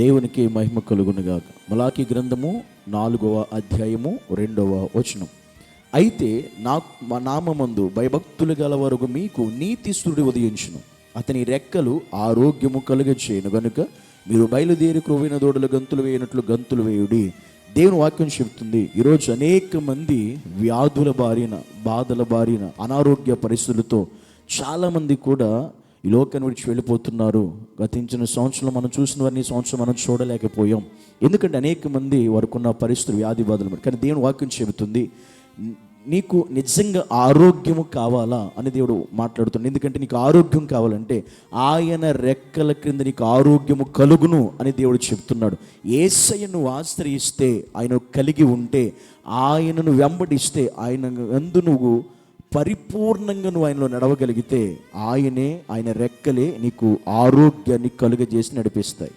దేవునికి మహిమ కలుగునుగాక. మలాకి గ్రంథము నాలుగవ అధ్యాయము రెండవ వచనం. అయితే నా మా నామందు భయభక్తులు గల వరకు మీకు నీతి సూర్యుడు ఉదయించును. అతని రెక్కలు ఆరోగ్యము కలుగచేయను గనుక మీరు బయలుదేరి క్రొవ్విన దూడలు గంతులు వేయనట్లు గంతులు వేయుడి. దేవుని వాక్యం చెబుతుంది ఈరోజు అనేక మంది వ్యాధుల బారిన బాధల బారిన అనారోగ్య పరిస్థితులతో చాలామంది కూడా ఈ లోకాన్ని విడిచి వెళ్ళిపోతున్నారు. గతించిన సంవత్సరంలో మనం చూసిన వారిని సంవత్సరం మనం చూడలేకపోయాం. ఎందుకంటే అనేక మంది వరకున్న పరిస్థితులు వ్యాధి బాధలు కానీ దేవుని వాక్యం చెబుతుంది నీకు నిజంగా ఆరోగ్యము కావాలా అని దేవుడు మాట్లాడుతుంది ఎందుకంటే నీకు ఆరోగ్యం కావాలంటే ఆయన రెక్కల క్రింద నీకు ఆరోగ్యము కలుగును అని దేవుడు చెప్తున్నాడు. ఏసయ్య నువ్వు ఆశ్రయిస్తే ఆయన కలిగి ఉంటే ఆయనను వెంబడిస్తే ఆయన అందు నువ్వు పరిపూర్ణంగా నువ్వు ఆయనలో నడవగలిగితే ఆయనే ఆయన రెక్కలే నీకు ఆరోగ్యాన్ని కలుగజేసి నడిపిస్తాయి.